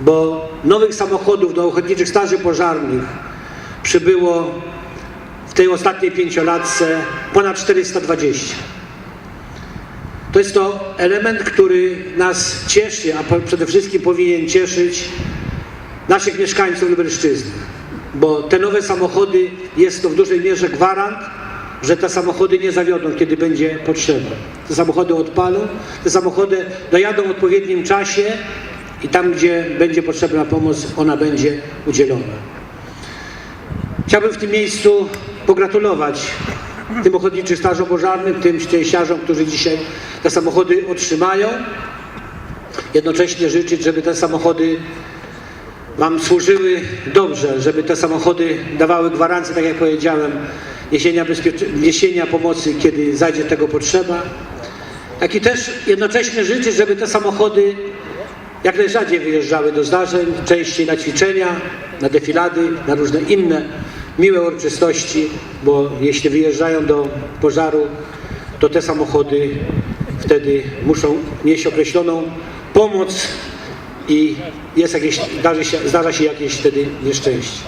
bo nowych samochodów do ochotniczych straży pożarnych przybyło w tej ostatniej pięciolatce ponad 420. To jest to element, który nas cieszy, a przede wszystkim powinien cieszyć naszych mieszkańców Lubelszczyzny, bo te nowe samochody jest to w dużej mierze gwarant, że te samochody nie zawiodą, kiedy będzie potrzeba. Te samochody odpalą, te samochody dojadą w odpowiednim czasie i tam, gdzie będzie potrzebna pomoc, ona będzie udzielona. Chciałbym w tym miejscu pogratulować tym ochotniczym strażom pożarnym, tym szczęściarzom, którzy dzisiaj te samochody otrzymają. Jednocześnie życzyć, żeby te samochody Wam służyły dobrze, żeby te samochody dawały gwarancję, tak jak powiedziałem, niesienia, niesienia pomocy, kiedy zajdzie tego potrzeba. Jak i też jednocześnie życzyć, żeby te samochody jak najrzadziej wyjeżdżały do zdarzeń, częściej na ćwiczenia, na defilady, na różne inne miłe uroczystości, bo jeśli wyjeżdżają do pożaru, to te samochody wtedy muszą nieść określoną pomoc i jest jakieś, zdarzy się, zdarza się jakieś wtedy nieszczęście.